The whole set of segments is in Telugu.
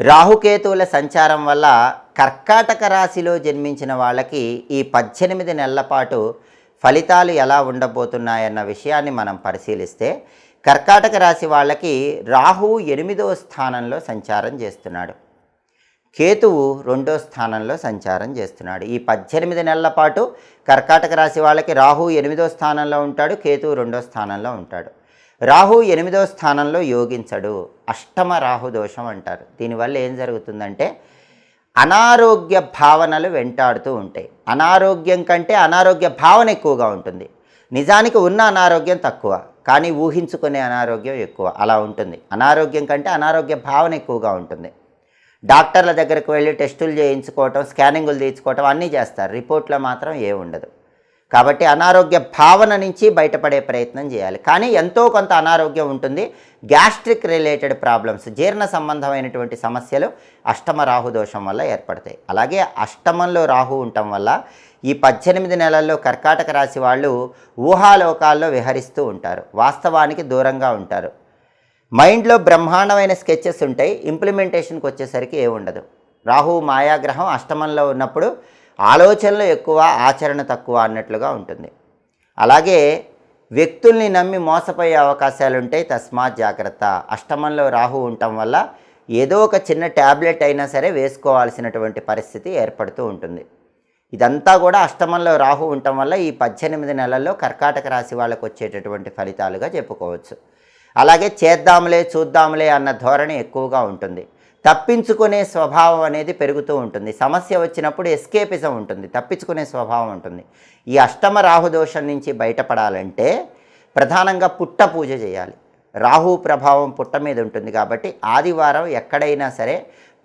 రాహుకేతువుల సంచారం వల్ల కర్కాటక రాశిలో జన్మించిన వాళ్ళకి ఈ పద్దెనిమిది నెలల పాటు ఫలితాలు ఎలా ఉండబోతున్నాయన్న విషయాన్ని మనం పరిశీలిస్తే కర్కాటక రాశి వాళ్ళకి రాహు ఎనిమిదో స్థానంలో సంచారం చేస్తున్నాడు. కేతువు రెండో స్థానంలో సంచారం చేస్తున్నాడు. ఈ పద్దెనిమిది నెలల పాటు కర్కాటక రాశి వాళ్ళకి రాహు ఎనిమిదో స్థానంలో ఉంటాడు కేతువు రెండో స్థానంలో ఉంటాడు. రాహు ఎనిమిదో స్థానంలో యోగించడు. అష్టమ రాహుదోషం అంటారు. దీనివల్ల ఏం జరుగుతుందంటే అనారోగ్య భావనలు వెంటాడుతూ ఉంటాయి. అనారోగ్యం కంటే అనారోగ్య భావన ఎక్కువగా ఉంటుంది. నిజానికి ఉన్న అనారోగ్యం తక్కువ కానీ ఊహించుకునే అనారోగ్యం ఎక్కువ. అలా ఉంటుంది. అనారోగ్యం కంటే అనారోగ్య భావన ఎక్కువగా ఉంటుంది. డాక్టర్ల దగ్గరకు వెళ్ళి టెస్టులు చేయించుకోవటం స్కానింగులు తీయించుకోవటం అన్నీ చేస్తారు. రిపోర్ట్లో మాత్రం ఏ ఉండదు కాబట్టి అనారోగ్య భావన నుంచి బయటపడే ప్రయత్నం చేయాలి. కానీ ఎంతో కొంత అనారోగ్యం ఉంటుంది. గ్యాస్ట్రిక్ రిలేటెడ్ ప్రాబ్లమ్స్ జీర్ణ సంబంధమైనటువంటి సమస్యలు అష్టమ రాహు దోషం వల్ల ఏర్పడతాయి. అలాగే అష్టమంలో రాహు ఉండటం వల్ల ఈ పద్దెనిమిది నెలల్లో కర్కాటక రాశి వాళ్ళు ఊహాలోకాల్లో విహరిస్తూ ఉంటారు. వాస్తవానికి దూరంగా ఉంటారు. మైండ్లో బ్రహ్మాండమైన స్కెచెస్ ఉంటాయి. ఇంప్లిమెంటేషన్కి వచ్చేసరికి ఏ ఉండదు. రాహు మాయాగ్రహం అష్టమంలో ఉన్నప్పుడు ఆలోచనలు ఎక్కువ ఆచరణ తక్కువ అన్నట్లుగా ఉంటుంది. అలాగే వ్యక్తుల్ని నమ్మి మోసపోయే అవకాశాలు ఉంటాయి తస్మాత్ జాగ్రత్త. అష్టమంలో రాహు ఉండటం వల్ల ఏదో ఒక చిన్న ట్యాబ్లెట్ అయినా సరే వేసుకోవాల్సినటువంటి పరిస్థితి ఏర్పడుతూ ఉంటుంది. ఇదంతా కూడా అష్టమంలో రాహు ఉండటం వల్ల ఈ పద్దెనిమిది నెలల్లో కర్కాటక రాశి వాళ్ళకు వచ్చేటటువంటి ఫలితాలుగా చెప్పుకోవచ్చు. అలాగే చేద్దాంలే చూద్దాంలే అన్న ధోరణి ఎక్కువగా ఉంటుంది. తప్పించుకునే స్వభావం అనేది పెరుగుతూ ఉంటుంది. సమస్య వచ్చినప్పుడు ఎస్కేపిజం ఉంటుంది. తప్పించుకునే స్వభావం ఉంటుంది. ఈ అష్టమ రాహు దోషం నుంచి బయటపడాలంటే ప్రధానంగా పుట్ట పూజ చేయాలి. రాహు ప్రభావం పుట్ట మీద ఉంటుంది కాబట్టి ఆదివారం ఎక్కడైనా సరే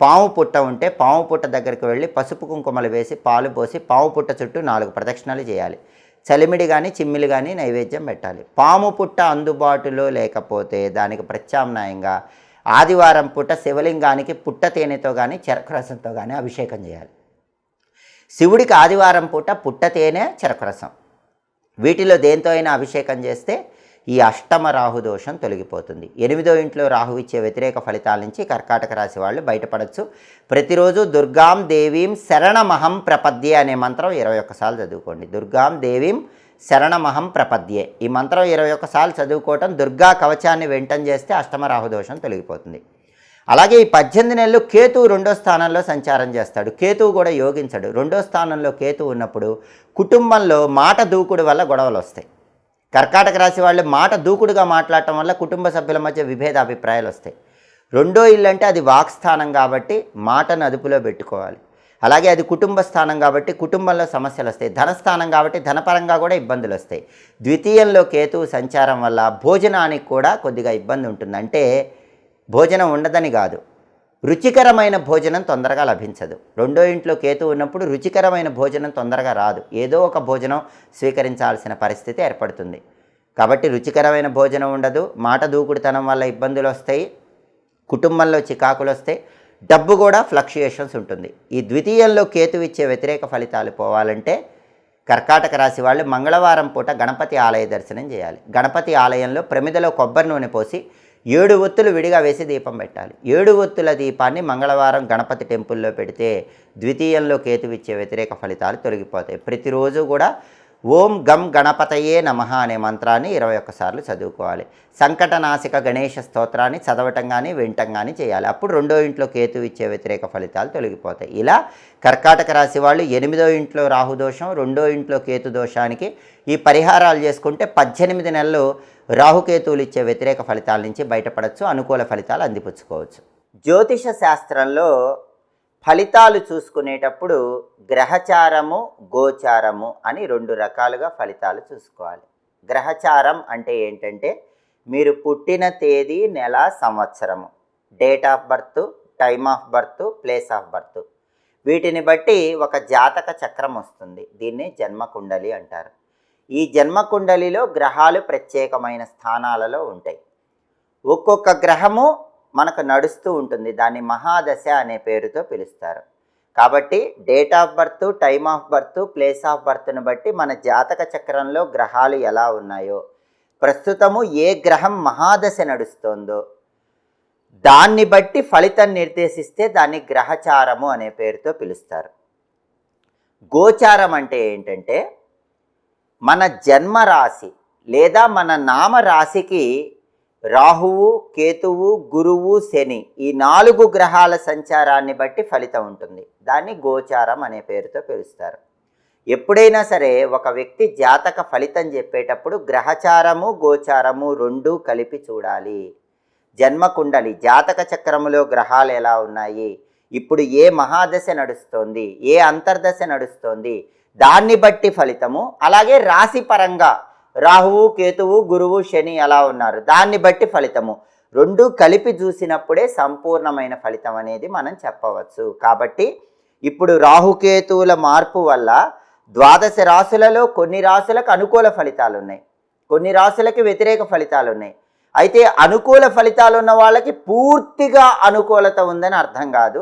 పాము పుట్ట ఉంటే పాము పుట్ట దగ్గరికి వెళ్ళి పసుపు కుంకుమలు వేసి పాలు పోసి పాము పుట్ట చుట్టూ నాలుగు ప్రదక్షిణలు చేయాలి. చలిమిడి కానీ చిమ్మిలి కానీ నైవేద్యం పెట్టాలి. పాము పుట్ట అందుబాటులో లేకపోతే దానికి ప్రత్యామ్నాయంగా ఆదివారం పూట శివలింగానికి పుట్ట తేనెతో కానీ చెరకు రసంతో కానీ అభిషేకం చేయాలి. శివుడికి ఆదివారం పూట పుట్ట తేనె చెరకు రసం వీటిలో దేంతో అయినా అభిషేకం చేస్తే ఈ అష్టమ రాహు దోషం తొలగిపోతుంది. ఎనిమిదో ఇంట్లో రాహు ఇచ్చే వ్యతిరేక ఫలితాల నుంచి కర్కాటక రాశి వాళ్ళు బయటపడచ్చు. ప్రతిరోజు దుర్గాం దేవీం శరణమహం ప్రపద్యే అనే మంత్రం ఇరవై ఒక్కసార్లు చదువుకోండి. దుర్గాం దేవీం శరణమహం ప్రపద్యే. ఈ మంత్రం ఇరవై ఒక్కసార్లు చదువుకోవటం దుర్గా కవచాన్ని వెంటం చేస్తే అష్టమరాహుదోషం తొలగిపోతుంది. అలాగే ఈ పద్దెనిమిది నెలలు కేతు రెండో స్థానంలో సంచారం చేస్తాడు. కేతువు కూడా యోగించడు. రెండో స్థానంలో కేతు ఉన్నప్పుడు కుటుంబంలో మాట దూకుడు వల్ల గొడవలు వస్తాయి. కర్కాటక రాశి వాళ్ళు మాట దూకుడుగా మాట్లాడటం వల్ల కుటుంబ సభ్యుల మధ్య విభేద అభిప్రాయాలు వస్తాయి. రెండో ఇల్లు అంటే అది వాక్స్థానం కాబట్టి మాటను అదుపులో పెట్టుకోవాలి. అలాగే అది కుటుంబ స్థానం కాబట్టి కుటుంబంలో సమస్యలు వస్తాయి. ధనస్థానం కాబట్టి ధనపరంగా కూడా ఇబ్బందులు వస్తాయి. ద్వితీయంలో కేతు సంచారం వల్ల భోజనానికి కూడా కొద్దిగా ఇబ్బంది ఉంటుంది. అంటే భోజనం ఉండదని కాదు. రుచికరమైన భోజనం తొందరగా లభించదు. రెండో ఇంట్లో కేతు ఉన్నప్పుడు రుచికరమైన భోజనం తొందరగా రాదు. ఏదో ఒక భోజనం స్వీకరించాల్సిన పరిస్థితి ఏర్పడుతుంది. కాబట్టి రుచికరమైన భోజనం ఉండదు. మాట దూకుడుతనం వల్ల ఇబ్బందులు వస్తాయి. కుటుంబంలో చికాకులు వస్తాయి. డబ్బు కూడా ఫ్లక్చుయేషన్స్ ఉంటుంది. ఈ ద్వితీయంలో కేతు ఇచ్చే వ్యతిరేక ఫలితాలు పోవాలంటే కర్కాటక రాశి వాళ్ళు మంగళవారం పూట గణపతి ఆలయ దర్శనం చేయాలి. గణపతి ఆలయంలో ప్రమిదలో కొబ్బరి నూనె పోసి ఏడు ఒత్తులు విడిగా వేసి దీపం పెట్టాలి. ఏడు ఒత్తుల దీపాన్ని మంగళవారం గణపతి టెంపుల్లో పెడితే ద్వితీయంలో కేతువిచ్చే వ్యతిరేక ఫలితాలు తొలగిపోతాయి. ప్రతిరోజు కూడా ఓం గం గణపతయే నమ అనే మంత్రాన్ని ఇరవై ఒక్కసార్లు చదువుకోవాలి. సంకటనాశిక గణేష స్తోత్రాన్ని చదవటం కానీ వినటం కానీ చేయాలి. అప్పుడు రెండో ఇంట్లో కేతు ఇచ్చే వ్యతిరేక ఫలితాలు తొలగిపోతాయి. ఇలా కర్కాటక రాశి వాళ్ళు ఎనిమిదో ఇంట్లో రాహుదోషం రెండో ఇంట్లో కేతు దోషానికి ఈ పరిహారాలు చేసుకుంటే పద్దెనిమిది నెలలు రాహుకేతువులు ఇచ్చే వ్యతిరేక ఫలితాల నుంచి బయటపడవచ్చు అనుకూల ఫలితాలు అందిపుచ్చుకోవచ్చు. జ్యోతిష శాస్త్రంలో ఫలితాలు చూసుకునేటప్పుడు గ్రహచారము గోచారము అని రెండు రకాలుగా ఫలితాలు చూసుకోవాలి. గ్రహచారం అంటే ఏంటంటే మీరు పుట్టిన తేదీ నెల సంవత్సరము. Date of birth time of birth place of birth వీటిని బట్టి ఒక జాతక చక్రం వస్తుంది. దీన్ని జన్మకుండలి అంటారు. ఈ జన్మకుండలిలో గ్రహాలు ప్రత్యేకమైన స్థానాలలో ఉంటాయి. ఒక్కొక్క గ్రహము మనకు నడుస్తూ ఉంటుంది. దాన్ని మహాదశ అనే పేరుతో పిలుస్తారు. కాబట్టి date of birth time of birth place of బర్త్ను బట్టి మన జాతక చక్రంలో గ్రహాలు ఎలా ఉన్నాయో ప్రస్తుతము ఏ గ్రహం మహాదశ నడుస్తోందో దాన్ని బట్టి ఫలితం నిర్దేశిస్తే దాన్ని గ్రహచారము అనే పేరుతో పిలుస్తారు. గోచారం అంటే ఏంటంటే మన జన్మరాశి లేదా మన నామరాశికి రాహువు కేతువు గురువు శని ఈ నాలుగు గ్రహాల సంచారాన్ని బట్టి ఫలితం ఉంటుంది. దాన్ని గోచారం అనే పేరుతో పిలుస్తారు. ఎప్పుడైనా సరే ఒక వ్యక్తి జాతక ఫలితం చెప్పేటప్పుడు గ్రహచారము గోచారము రెండు కలిపి చూడాలి. జన్మకుండలి జాతక చక్రములో గ్రహాలు ఎలా ఉన్నాయి? ఇప్పుడు ఏ మహాదశ నడుస్తోంది? ఏ అంతర్దశ నడుస్తోంది? దాన్ని బట్టి ఫలితము అలాగే రాశి పరంగా రాహువు కేతువు గురువు శని ఎలా ఉన్నారు. దాన్ని బట్టి ఫలితము. రెండు కలిపి చూసినప్పుడే సంపూర్ణమైన ఫలితం అనేది మనం చెప్పవచ్చు. కాబట్టి ఇప్పుడు రాహుకేతువుల మార్పు వల్ల ద్వాదశ రాశులలో కొన్ని రాశులకు అనుకూల ఫలితాలు ఉన్నాయి. కొన్ని రాశులకి వ్యతిరేక ఫలితాలు ఉన్నాయి. అయితే అనుకూల ఫలితాలు ఉన్న వాళ్ళకి పూర్తిగా అనుకూలత ఉందని అర్థం కాదు.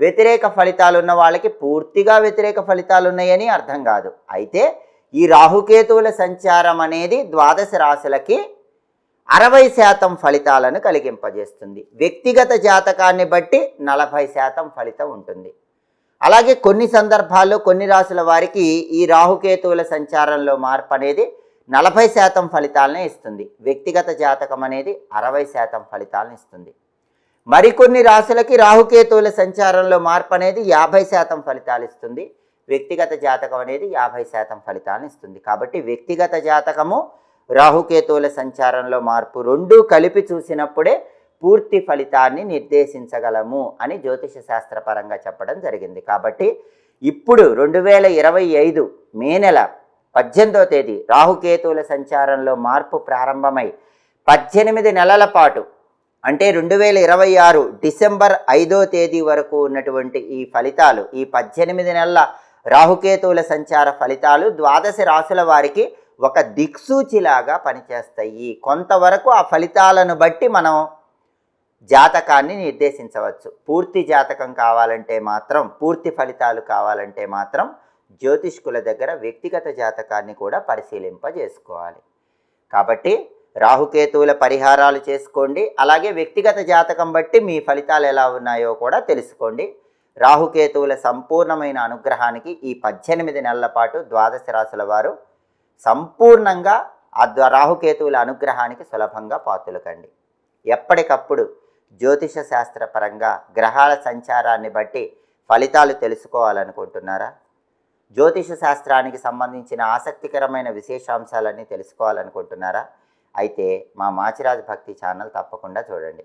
వ్యతిరేక ఫలితాలు ఉన్న వాళ్ళకి పూర్తిగా వ్యతిరేక ఫలితాలు ఉన్నాయని అర్థం కాదు. అయితే ఈ రాహుకేతువుల సంచారం అనేది ద్వాదశ రాశులకి అరవై శాతం ఫలితాలను కలిగింపజేస్తుంది. వ్యక్తిగత జాతకాన్ని బట్టి నలభై శాతం ఫలితం ఉంటుంది. అలాగే కొన్ని సందర్భాల్లో కొన్ని రాశుల వారికి ఈ రాహుకేతువుల సంచారంలో మార్పు అనేది నలభై శాతం ఫలితాలనే ఇస్తుంది. వ్యక్తిగత జాతకం అనేది అరవై శాతం ఫలితాలను ఇస్తుంది. మరికొన్ని రాశులకి రాహుకేతువుల సంచారంలో మార్పు అనేది యాభై శాతం ఫలితాలు ఇస్తుంది. వ్యక్తిగత జాతకం అనేది యాభై శాతం ఫలితాలను ఇస్తుంది. కాబట్టి వ్యక్తిగత జాతకము రాహుకేతువుల సంచారంలో మార్పు రెండూ కలిపి చూసినప్పుడే పూర్తి ఫలితాన్ని నిర్దేశించగలము అని జ్యోతిష శాస్త్రపరంగా చెప్పడం జరిగింది. కాబట్టి ఇప్పుడు రెండు వేల ఇరవై ఐదు మే నెల పద్దెనిమిదో తేదీ రాహుకేతువుల సంచారంలో మార్పు ప్రారంభమై పద్దెనిమిది నెలల పాటు అంటే రెండు వేల ఇరవై ఆరు డిసెంబర్ ఐదో తేదీ వరకు ఉన్నటువంటి ఈ ఫలితాలు ఈ పద్దెనిమిది నెలల రాహుకేతువుల సంచార ఫలితాలు ద్వాదశ రాశుల వారికి ఒక దిక్సూచిలాగా పనిచేస్తాయి. కొంతవరకు ఆ ఫలితాలను బట్టి మనం జాతకాన్ని నిర్దేశించవచ్చు. పూర్తి జాతకం కావాలంటే మాత్రం పూర్తి ఫలితాలు కావాలంటే మాత్రం జ్యోతిష్కుల దగ్గర వ్యక్తిగత జాతకాన్ని కూడా పరిశీలింపజేసుకోవాలి. కాబట్టి రాహుకేతువుల పరిహారాలు చేసుకోండి. అలాగే వ్యక్తిగత జాతకం బట్టి మీ ఫలితాలు ఎలా ఉన్నాయో కూడా తెలుసుకోండి. రాహుకేతువుల సంపూర్ణమైన అనుగ్రహానికి ఈ పద్దెనిమిది నెలల పాటు ద్వాదశ రాశుల వారు సంపూర్ణంగా ఆ రాహుకేతువుల అనుగ్రహానికి సులభంగా పాతులకండి ఎప్పటికప్పుడు జ్యోతిష శాస్త్రపరంగా గ్రహాల సంచారాన్ని బట్టి ఫలితాలు తెలుసుకోవాలనుకుంటున్నారా? జ్యోతిష శాస్త్రానికి సంబంధించిన ఆసక్తికరమైన విశేషాంశాలన్నీ తెలుసుకోవాలనుకుంటున్నారా? అయితే మా మాచిరాజ్ భక్తి ఛానల్ తప్పకుండా చూడండి.